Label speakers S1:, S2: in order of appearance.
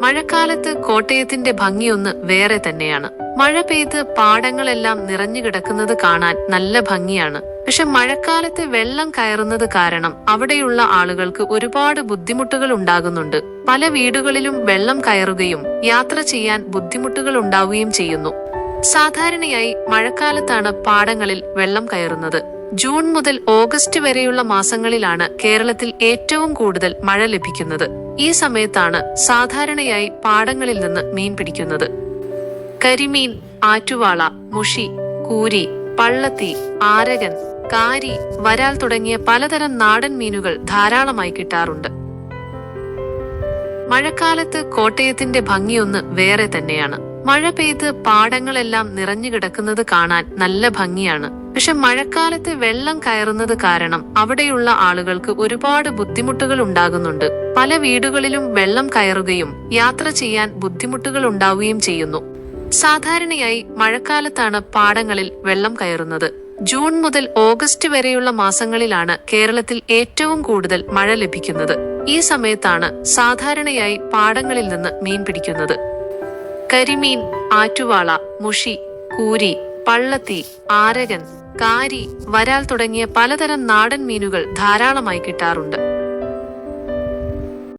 S1: മഴക്കാലത്ത് കോട്ടയത്തിന്റെ ഭംഗിയൊന്ന് വേറെ തന്നെയാണ്. മഴ പെയ്ത് പാടങ്ങളെല്ലാം നിറഞ്ഞു കിടക്കുന്നത് കാണാൻ നല്ല ഭംഗിയാണ്. പക്ഷെ മഴക്കാലത്ത് വെള്ളം കയറുന്നത് കാരണം അവിടെയുള്ള ആളുകൾക്ക് ഒരുപാട് ബുദ്ധിമുട്ടുകൾ ഉണ്ടാകുന്നുണ്ട്. പല വീടുകളിലും വെള്ളം കയറുകയും യാത്ര ചെയ്യാൻ ബുദ്ധിമുട്ടുകൾ ഉണ്ടാവുകയും ചെയ്യുന്നു. സാധാരണയായി മഴക്കാലത്താണ് പാടങ്ങളിൽ വെള്ളം കയറുന്നത്. ജൂൺ മുതൽ ഓഗസ്റ്റ് വരെയുള്ള മാസങ്ങളിലാണ് കേരളത്തിൽ ഏറ്റവും കൂടുതൽ മഴ ലഭിക്കുന്നത്. ഈ സമയത്താണ് സാധാരണയായി പാടങ്ങളിൽ നിന്ന് മീൻ പിടിക്കുന്നത്. കരിമീൻ ആറ്റുവാള മുഷി കൂരി പള്ളത്തി ആരകൻ കാരി വരാൽ തുടങ്ങിയ പലതരം നാടൻ മീനുകൾ ധാരാളമായി കിട്ടാറുണ്ട്. മഴക്കാലത്ത് കോട്ടയത്തിന്റെ ഭംഗിയൊന്ന് വേറെ തന്നെയാണ്. മഴ പെയ്ത് പാടങ്ങളെല്ലാം നിറഞ്ഞു കിടക്കുന്നത് കാണാൻ നല്ല ഭംഗിയാണ്. പക്ഷെ മഴക്കാലത്ത് വെള്ളം കയറുന്നത് കാരണം അവിടെയുള്ള ആളുകൾക്ക് ഒരുപാട് ബുദ്ധിമുട്ടുകൾ ഉണ്ടാകുന്നുണ്ട്. പല വീടുകളിലും വെള്ളം കയറുകയും യാത്ര ചെയ്യാൻ ബുദ്ധിമുട്ടുകൾ ഉണ്ടാവുകയും ചെയ്യുന്നു. സാധാരണയായി മഴക്കാലത്താണ് പാടങ്ങളിൽ വെള്ളം കയറുന്നത്. ജൂൺ മുതൽ ഓഗസ്റ്റ് വരെയുള്ള മാസങ്ങളിലാണ് കേരളത്തിൽ ഏറ്റവും കൂടുതൽ മഴ ലഭിക്കുന്നത്. ഈ സമയത്താണ് സാധാരണയായി പാടങ്ങളിൽ നിന്ന് മീൻ പിടിക്കുന്നത്. കരിമീൻ ആറ്റുവാള മുഷി കൂരി പള്ളത്തി ആരകൻ കാരി വരാൽ തുടങ്ങിയ പലതരം നാടൻ മീനുകൾ ധാരാളമായി കിട്ടാറുണ്ട്.